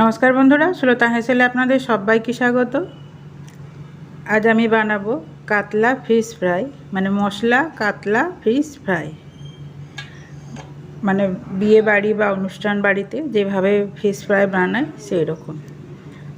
নমস্কার বন্ধুরা সুলতা হেসেলে আপনাদের সবাইকে স্বাগত। আজ আমি বানাবো কাতলা ফিশ ফ্রাই মানে মশলা কাতলা ফিশ ফ্রাই মানে বিয়ে বাড়ি বা অনুষ্ঠান বাড়িতে যেভাবে ফিশ ফ্রাই বানায় সেই রকম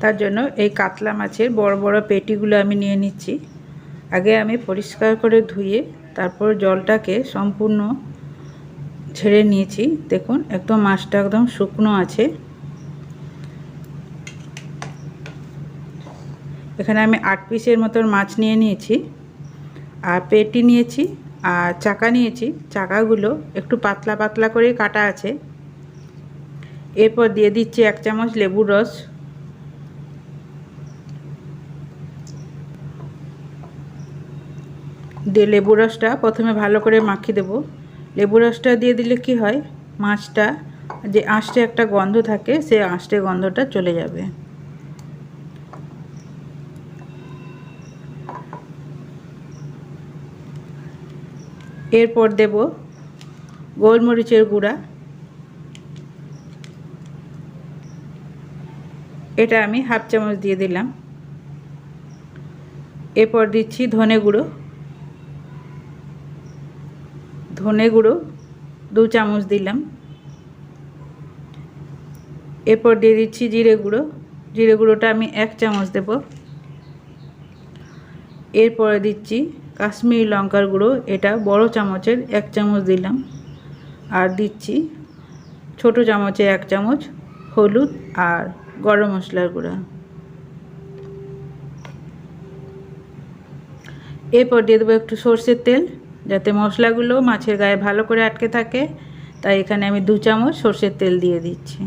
তার জন্য এই কাতলা মাছের বড় বড় পেটিগুলো আমি নিয়ে নিচ্ছি। আগে আমি পরিষ্কার করে ধুয়ে তারপর জলটাকে সম্পূর্ণ ছেড়ে নিয়েছি। দেখুন, একদম মাছটা একদম শুকনো আছে। এখানে আমি আট পিসের মতন মাছ নিয়ে নিয়েছি, আর পেটি নিয়েছি, আর চাকা নিয়েছি। চাকাগুলো একটু পাতলা পাতলা করে কাটা আছে। এরপর দিয়ে দিচ্ছি এক চামচ লেবুর রস। দিয়ে লেবু রসটা প্রথমে ভালো করে মাখিয়ে দেবো। লেবু রসটা দিয়ে দিলে কি হয়? মাছটা যে আঁশটে একটা গন্ধ থাকে সে আঁশটে গন্ধটা চলে যাবে। এরপর দেব গোলমরিচের গুঁড়া। এটা আমি হাফ চামচ দিয়ে দিলাম। এরপর দিচ্ছি ধনে গুঁড়ো। ধনে গুঁড়ো দু চামচ দিলাম। এরপর দিয়ে দিচ্ছি জিরে গুঁড়ো। জিরে গুঁড়োটা আমি এক চামচ দেব। এরপরে দিচ্ছি কাশ্মীরি লঙ্কার গুঁড়ো, এটা বড় চামচের এক চামচ দিলাম। আর দিচ্ছি ছোট চামচে এক চামচ হলুদ আর গরম মশলার গুঁড়া। এরপর দিয়ে দেবো একটু সর্ষের তেল, যাতে মশলাগুলো মাছের গায়ে ভালো করে আটকে থাকে। তাই এখানে আমি দু চামচ সর্ষের তেল দিয়ে দিচ্ছি।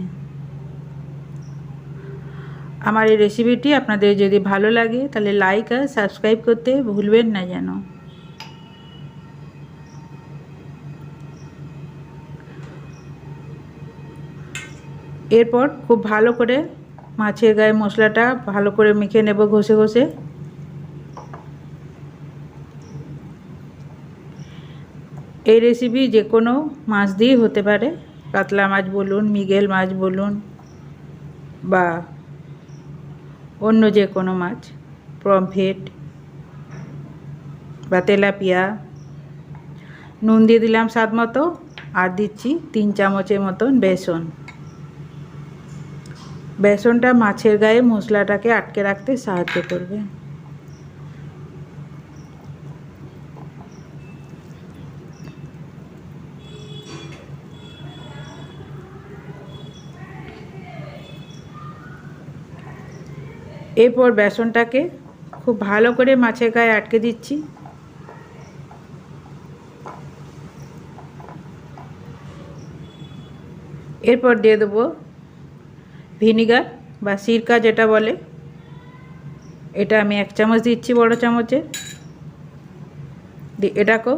আমার এই রেসিপিটি আপনাদের যদি ভালো লাগে, তাহলে লাইক আর সাবস্ক্রাইব করতে ভুলবেন না যেন। এরপর খুব ভালো করে মাছের গায়ে মশলাটা ভালো করে মেখে নেব ঘষে ঘষে। এই রেসিপি যে কোনো মাছ দিয়েই হতে পারে। কাতলা মাছ বলুন, মিগেল মাছ বলুন বা অন্য যে কোনো মাছ, পমফ্রেট বা তেলাপিয়া। নুন দিয়ে দিলাম স্বাদ মতো, আর দিচ্ছি তিন চামচের মতন বেসন। বেসনটা মাছের গায়ে মশলাটাকে আটকে রাখতে সাহায্য করবে। এরপর বেসনটাকে খুব ভালো করে মাছের গায়ে আটকে দিচ্ছি। এরপর দিয়ে দেবো ভিনিগার বা সিরকা যেটা বলে। এটা আমি এক চামচ দিচ্ছি বড় চামচে। এটাকেও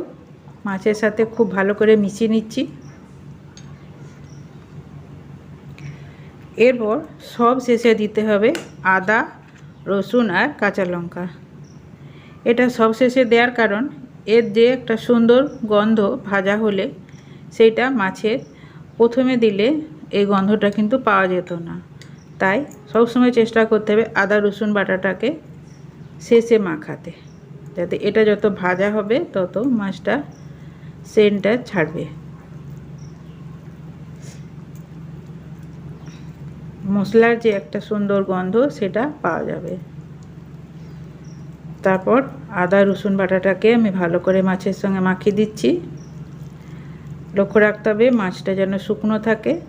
মাছের সাথে খুব ভালো করে মিশিয়ে নিচ্ছি। এরপর সব শেষে দিতে হবে আদা রসুন আর কাঁচা লঙ্কা। এটা সবশেষে দেওয়ার কারণ, এর যে একটা সুন্দর গন্ধ ভাজা হলে সেইটা মাছের প্রথমে দিলে এই গন্ধটা কিন্তু পাওয়া যেত না। তাই সবসময় চেষ্টা করতে হবে আদা, রসুন, বাটাটাকে শেষে মাখাতে, যাতে এটা যত ভাজা হবে তত মাছটা সেন্টটা ছাড়বে। মশলার যে একটা সুন্দর গন্ধ, সেটা পাওয়া যাবে। তারপর আদা, রসুন বাটাটাকে আমি ভালো করে মাছের সঙ্গে মাখিয়ে দিচ্ছি। লক্ষ্য রাখতে হবে মাছটা যেন শুকনো থাকে।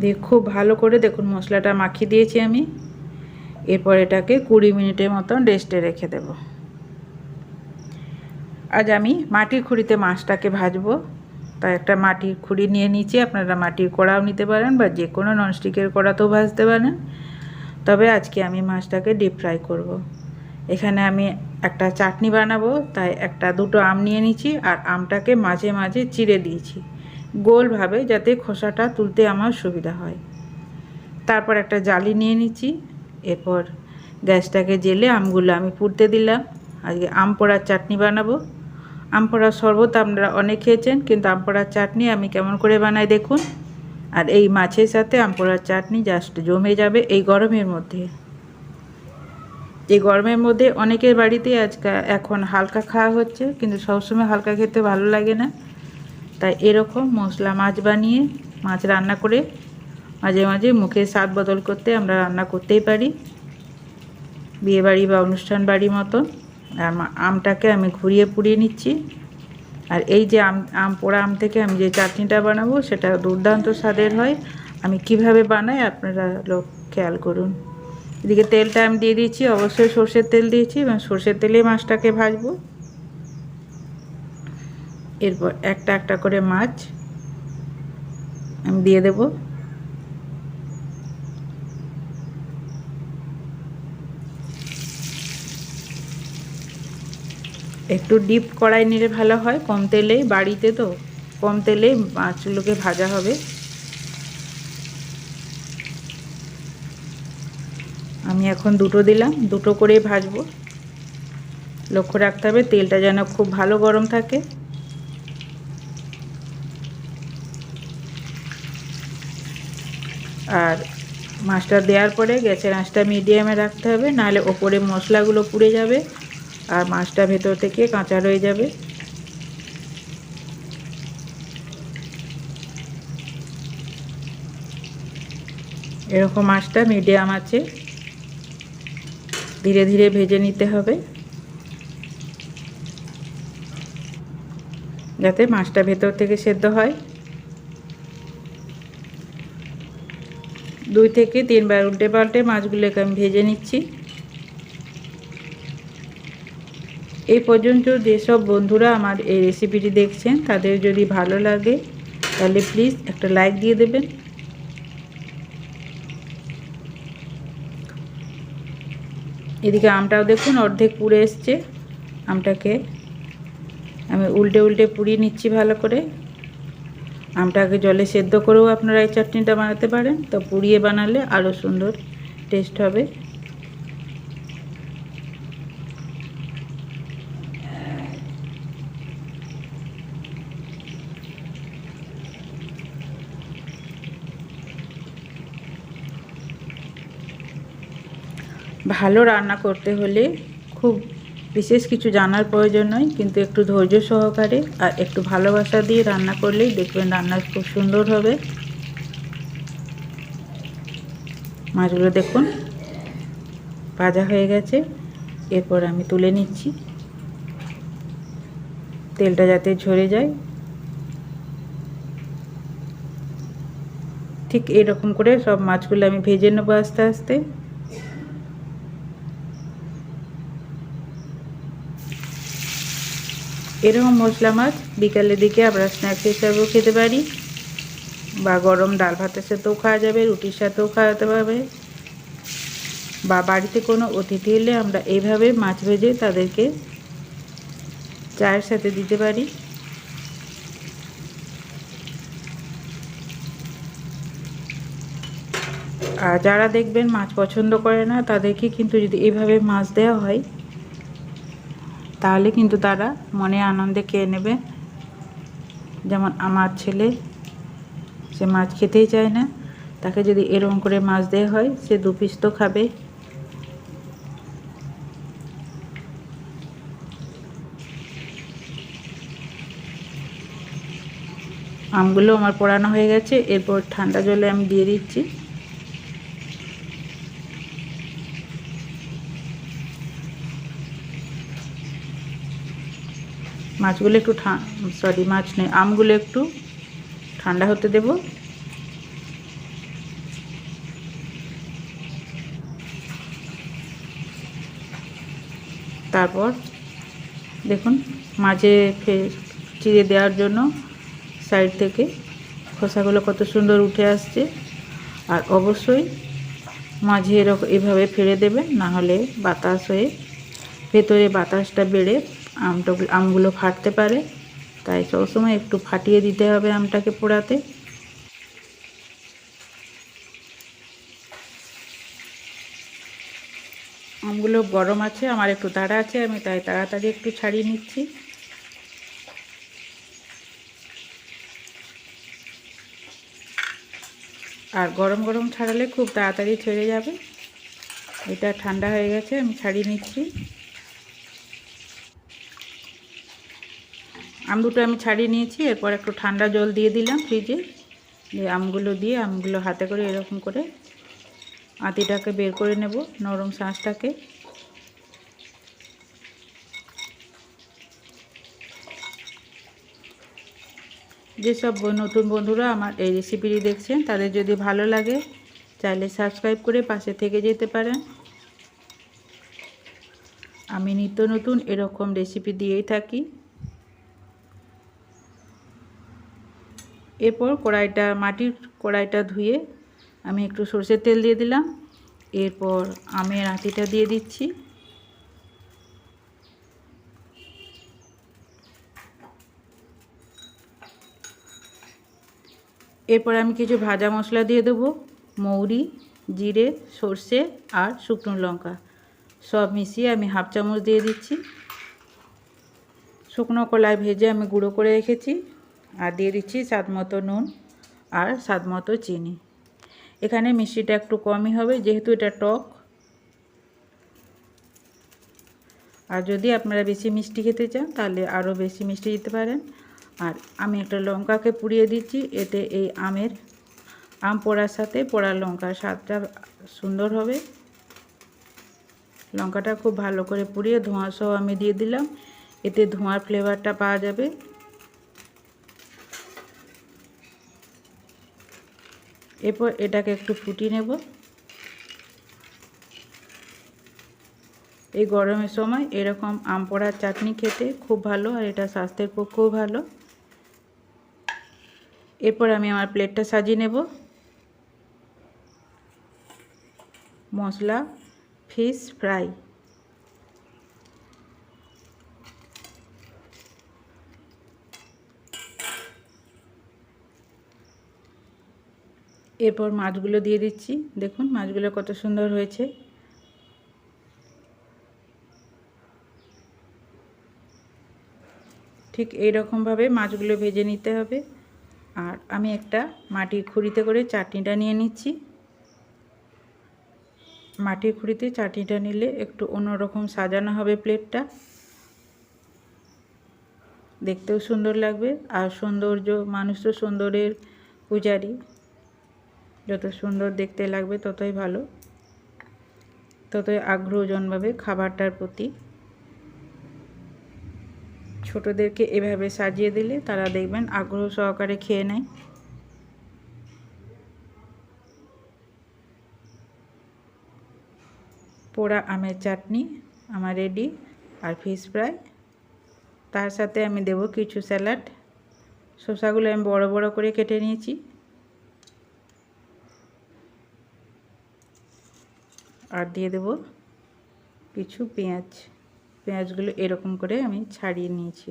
দিয়ে খুব ভালো করে দেখুন মশলাটা মাখিয়ে দিয়েছি আমি। এরপর এটাকে কুড়ি মিনিটের মতন রেস্টে রেখে দেব। আজ আমি মাটির খুঁড়িতে মাছটাকে ভাজবো। তাই একটা মাটির খুঁড়ি নিয়ে নিচ্ছি আপনারা মাটির কড়াও নিতে পারেন বা যে কোনো ননস্টিকের কড়াতেও ভাজতে পারেন। তবে আজকে আমি মাছটাকে ডিপ ফ্রাই করব। এখানে আমি একটা চাটনি বানাবো, তাই একটা দুটো আম নিয়ে নিচ্ছি আর আমটাকে মাঝে মাঝে চিড়ে দিয়েছি। গোলভাবে যাতে খোসাটা তুলতে আমার সুবিধা হয়। তারপর একটা জালি নিয়ে নিচ্ছি। এরপর গ্যাসটাকে জেলে আমগুলো আমি পুড়তে দিলাম। আজকে আম পোড়ার চাটনি বানাবো। আমপোড়ার শরবত আপনারা অনেক খেয়েছেন, কিন্তু আমপোড়ার চাটনি আমি কেমন করে বানাই দেখুন। আর এই মাছের সাথে আমপোড়ার চাটনি জাস্ট জমে যাবে এই গরমের মধ্যে। এই গরমের মধ্যে অনেকের বাড়িতে আজকাল এখন হালকা খাওয়া হচ্ছে, কিন্তু সবসময় হালকা খেতে ভালো লাগে না। তাই এরকম মশলা মাছ বানিয়ে মাছ রান্না করে মাঝে মাঝে মুখের স্বাদ বদল করতে আমরা রান্না করতেই পারি। বিয়েবাড়ি বা অনুষ্ঠান বাড়ি মতন। আর আমটাকে আমি ঘুরিয়ে পুড়িয়ে নিচ্ছি। আর এই যে আম আম পোড়া আম থেকে আমি যে চাটনিটা বানাবো, সেটা দুর্দান্ত স্বাদের হয়। আমি কীভাবে বানাই আপনারা লোক খেয়াল করুন। এদিকে তেলটা আমি দিয়ে দিয়েছি, অবশ্যই সর্ষের তেল দিয়েছি এবং সর্ষের তেলে মাছটাকে ভাজবো। এরপর একটা একটা করে মাছ আমি দিয়ে দেব। একটু ডিপ কড়াই নিলে ভালো হয়, কম তেলেই, বাড়িতে তো কম তেলেই মাছগুলোকে ভাজা হবে। আমি এখন দুটো দিলাম, দুটো করে ভাজবো। লক্ষ্য রাখতে হবে তেলটা যেন খুব ভালো গরম থাকে। আর মাছটা দেওয়ার পরে গ্যাসের আঁচটা মিডিয়ামে রাখতে হবে, নাহলে ওপরে মশলাগুলো পুড়ে যাবে। আর মাছটা ভেতর থেকে কাঁচা রয়ে যাবে। এরকম মাছটা মিডিয়াম আছে। ধীরে ধীরে ভেজে নিতে হবে। যাতে মাছটা ভেতর থেকে সেদ্ধ হয়। দুই থেকে তিনবার উল্টে পাল্টে মাছগুলোকে আমি ভেজে নিচ্ছি। এই পর্যন্ত যেসব বন্ধুরা আমার এই রেসিপিটি দেখছেন, তাদের যদি ভালো লাগে, তাহলে প্লিজ একটা লাইক দিয়ে দেবেন। এদিকে আমটাও দেখুন, অর্ধেক পুড়ে এসছে। আমটাকে আমি উল্টে উল্টে পুড়িয়ে নিচ্ছি ভালো করে। আমটাকে জলে সেদ্ধ করেও আপনারা এই চাটনিটা বানাতে পারেন। তো পুড়িয়ে বানালে আরও সুন্দর টেস্ট হবে। ভালো রান্না করতে হলে খুব বিশেষ কিছু জানার প্রয়োজন নয়, কিন্তু একটু ধৈর্য সহকারে আর একটু ভালোবাসা দিয়ে রান্না করলেই দেখবেন রান্না খুব সুন্দর হবে। মাছগুলো দেখুন, ভাজা হয়ে গেছে। এরপর আমি তুলে নিচ্ছি। তেলটা যাতে ঝরে যায়। ঠিক এরকম করে সব মাছগুলো আমি ভেজে নেব আস্তে আস্তে। এরকম মশলা মাছ বিকালের দিকে আমরা স্ন্যাক্স হিসাবেও খেতে পারি বা গরম ডাল ভাতের সাথেও খাওয়া যাবে, রুটির সাথেও খাওয়াতে পারবে। বা বাড়িতে কোনো অতিথি এলে আমরা এইভাবে মাছ ভেজে তাদেরকে চায়ের সাথে দিতে পারি। আর যারা দেখবেন মাছ পছন্দ করে না, তাদেরকে কিন্তু যদি এভাবে মাছ দেওয়া হয় তাহলে কিন্তু তারা মনে আনন্দে খেয়ে নেবে। যেমন আমার ছেলে, সে মাছ খেতেই চায় না। তাকে যদি এরকম করে মাছ দেওয়া হয়, সে দু পিস তো খাবে। আমগুলো আমার পোড়ানো হয়ে গেছে। এরপর ঠান্ডা জলে আমি দিয়ে দিচ্ছি। মাছগুলো একটু সরি মাছ নেই, আমগুলো একটু ঠান্ডা হতে দেব। তারপর দেখুন মাঝে চিড়ে দেওয়ার জন্য সাইড থেকে খোসাগুলো কত সুন্দর উঠে আসছে। আর অবশ্যই মাঝে এরকম এভাবে ফেলে দেবেন না হলে বাতাস হয়ে ভেতরে বাতাসটা বেড়ে আমটা আমগুলো ফাটতে পারে। তাই সবসময় একটু ফাটিয়ে দিতে হবে আমটাকে পোড়াতে। আমগুলো গরম আছে, আমার একটু তাড়া আছে, আমি তাই তাড়াতাড়ি একটু ছাড়িয়ে নিচ্ছি। আর গরম গরম ছাড়ালে খুব তাড়াতাড়ি ছেড়ে যাবে। এটা ঠান্ডা হয়ে গেছে, আমি ছাড়িয়ে নিচ্ছি। আম দুটো আমি ছাড়িয়ে নিয়েছি, এরপর একটু ঠান্ডা জল দিয়ে দিলাম ফ্রিজে। দিয়ে আমগুলো দিয়ে, আমগুলো হাতে করে এরকম করে আতিটাকে বের করে নেব নরম শাঁসটাকে। যেসব নতুন বন্ধুরা আমার এই রেসিপিটি দেখছেন, তাদের যদি ভালো লাগে, চাইলে সাবস্ক্রাইব করে পাশে থেকে যেতে পারেন। আমি নিত্য নতুন এরকম রেসিপি দিয়েই থাকি। এরপর কড়াইটা, মাটির কড়াইটা ধুয়ে আমি একটু সর্ষের তেল দিয়ে দিলাম। এরপর আমের আঁতিটা দিয়ে দিচ্ছি। এরপর আমি কিছু ভাজা মশলা দিয়ে দেবো। মৌরি, জিরে, সর্ষে আর শুকনো লঙ্কা। সব মিশিয়ে আমি হাফ চামচ দিয়ে দিচ্ছি। শুকনো কলাই ভেজে আমি গুঁড়ো করে রেখেছি। আর দিয়ে দিচ্ছি স্বাদ মতো নুন আর স্বাদ মতো চিনি। এখানে মিষ্টিটা একটু কমই হবে, যেহেতু এটা টক। আর যদি আপনারা বেশি মিষ্টি খেতে চান, তাহলে আরও বেশি মিষ্টি দিতে পারেন। আর আমি একটা লঙ্কাকে পুড়িয়ে দিচ্ছি, এতে এই আমের আম পোড়ার সাথে পোড়া লঙ্কার স্বাদটা সুন্দর হবে। লঙ্কাটা খুব ভালো করে পুড়িয়ে ধোঁয়া সহ আমি দিয়ে দিলাম। এতে ধোঁয়ার ফ্লেভারটা পাওয়া যাবে। এরপর এটাকে একটু ফুটিয়ে নেব। এই গরমের সময় এরকম আম পোড়ার চাটনি খেতে খুব ভালো আর এটা স্বাস্থ্যের পক্ষেও ভালো। এরপর আমি আমার প্লেটটা সাজিয়ে নেব। মশলা, ফিশ ফ্রাই। এরপর মাছগুলো দিয়ে দিচ্ছি। দেখুন, মাছগুলো কত সুন্দর হয়েছে। ঠিক এই রকমভাবে মাছগুলো ভেজে নিতে হবে। আর আমি একটা মাটির খুঁড়িতে করে চাটনিটা নিয়ে নিচ্ছি। মাটির খুঁড়িতে চাটনিটা নিলে একটু অন্যরকম সাজানো হবে প্লেটটা। দেখতেও সুন্দর লাগবে। আর সৌন্দর্য, মানুষ তো সুন্দরের পূজারি। যত সুন্দর দেখতে লাগবে ততই ভালো। ততই আগ্রহ জন্মাবে খাবারটার প্রতি। ছোটদেরকে এভাবে সাজিয়ে দিলে তারা দেখবেন আগ্রহ সহকারে খেয়ে নেয়। পোড়া আমের চাটনি, আমার রেডি আর ফিশ ফ্রাই তার সাথে আমি দেব কিছু স্যালাড। শসাগুলো আমি বড় বড় করে কেটে নিয়েছি। আর দিয়ে দেব কিছু পেঁয়াজ। পেঁয়াজগুলো এরকম করে আমি ছাড়িয়ে নিয়েছি।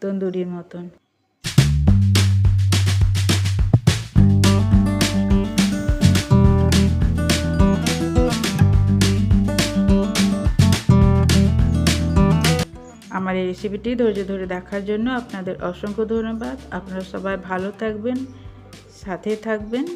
তন্দুরির মতন। আমার এই রেসিপিটি ধৈর্য ধরে দেখার জন্য আপনাদের অসংখ্য ধন্যবাদ। আপনারা সবাই ভালো থাকবেন, সাথে থাকবেন।